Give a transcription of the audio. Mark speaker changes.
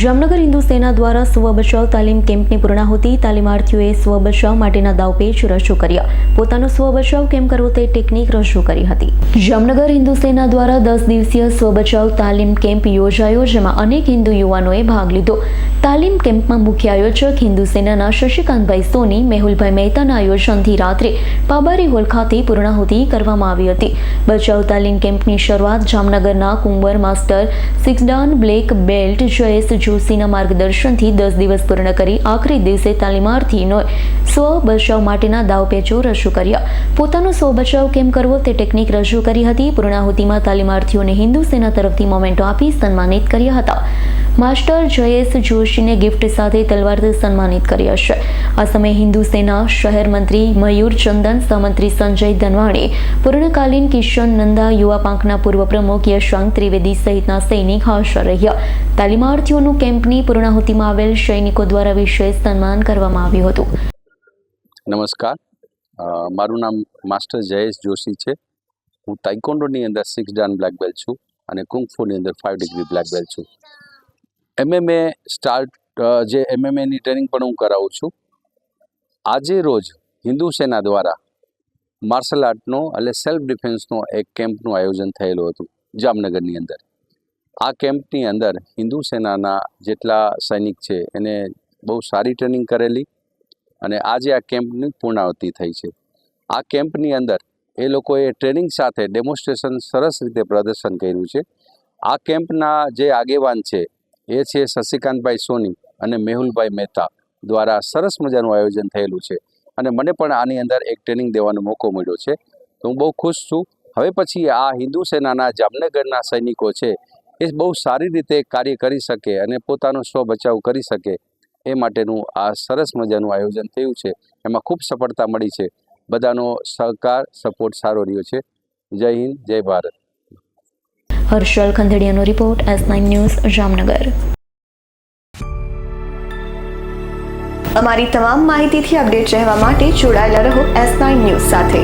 Speaker 1: જામનગર હિન્દુ સેના દ્વારા સ્વ બચાવ તાલીમ કેમ્પની પૂર્ણાહુતિ તાલીમાર્થીઓએ સ્વ બચાવ માટેના દાવપેચ રજૂ કર્યા. પોતાનો સ્વ બચાવ કેમ કરવો તે ટેકનિક રજૂ કરી હતી. જામનગર હિન્દુ સેના દ્વારા દસ દિવસીય સ્વ બચાવ તાલીમ કેમ્પ યોજાયો જેમાં અનેક હિન્દુ યુવાનોએ ભાગ લીધો. તાલીમ કેમ્પમાં મુખ્ય આયોજક હિન્દુ સેનાના શશિકાંતભાઈ સોની, મેહુલભાઈ મહેતાના આયોજનથી રાત્રે પાબારી હોલ ખાતે પૂર્ણાહુતિ કરવામાં આવી હતી. બચાવ તાલીમ કેમ્પની શરૂઆત જામનગરના Kunwar master sixth dan black belt Jayesh જોશીના માર્ગદર્શનથી દસ દિવસ પૂર્ણ કરી આખરી દિવસે તાલીમાર્થીનો સ્વ બચાવ માટેના દાવપેચો રજૂ કર્યા. પોતાનો સ્વ બચાવ કેમ કરવો તે ટેકનિક રજૂ કરી હતી. પૂર્ણાહુતિમાં તાલીમાર્થીઓને હિન્દુ સેના તરફથી મોમેન્ટો આપી સન્માનિત કર્યા હતા. માસ્ટર જયેશ જોશીને ગિફ્ટ સાથે તલવારથી સન્માનિત કર્યા છે. આ સમયે હિન્દુ સેના શહેર મંત્રી મયુર ચંદન, સહમંત્રી સંજય ધનવાણી, પૂર્ણકાલીન કિશન નંદા, યુવા પાંખના પૂર્વ પ્રમુખ યશવંત ત્રિવેદી સહિતના સૈનિક હાજર રહ્યા. તાલીમાર્થીઓનું કેમ્પની પૂર્ણાહુતિમાં આવેલ સૈનિકો દ્વારા વિશેષ સન્માન કરવામાં આવ્યું હતું.
Speaker 2: નમસ્કાર. મારું નામ માસ્ટર જયેશ જોશી છે. હું તાઇકોન્ડોની અંદર સિક્સ ડાન બ્લેક બેલ્ટ છું અને કુંગફુની અંદર ફાઇવ ડિગ્રી બ્લેક બેલ્ટ છું. એમએમએ સ્ટાર્ટ જે એમએમએની ટ્રેનિંગ પણ હું કરાવું છું. આજે રોજ હિન્દુ સેના દ્વારા માર્શલ આર્ટનો એટલે સેલ્ફ ડિફેન્સનો એક કેમ્પનું આયોજન થયેલું હતું જામનગરની અંદર. આ કેમ્પની અંદર હિન્દુ સેનાના જેટલા સૈનિક છે, એને બહુ સારી ટ્રેનિંગ કરેલી અને આજે આ કેમ્પની પૂર્ણાવતિ થઈ છે. આ કેમ્પની અંદર એ લોકોએ ટ્રેનિંગ સાથે ડેમોન્સ્ટ્રેશન સરસ રીતે પ્રદર્શન કર્યું છે. આ કેમ્પના જે આગેવાન છે, એ છે શશિકાંતભાઈ સોની અને મેહુલભાઈ મહેતા દ્વારા સરસ મજાનું આયોજન થયેલું છે અને મને પણ આની અંદર એક ટ્રેનિંગ દેવાનો મોકો મળ્યો છે. તો હું બહુ ખુશ છું. હવે પછી આ હિન્દુ સેનાના જામનગરના સૈનિકો છે એ બહુ સારી રીતે કાર્ય કરી શકે અને પોતાનો સ્વ બચાવ કરી શકે એ માટેનું આ સરસ મજાનું આયોજન થયું છે. એમાં ખૂબ સફળતા મળી છે. બધાનો સહકાર, સપોર્ટ સારો રહ્યો છે. જય હિન્દ, જય Bharat.
Speaker 1: Harshal ખંધેડિયાનો report S nine news Jamnagar.
Speaker 3: અમારી તમામ માહિતીથી અપડેટ રહેવા માટે જોડાયેલા રહો એસ નાઇન ન્યૂઝ સાથે.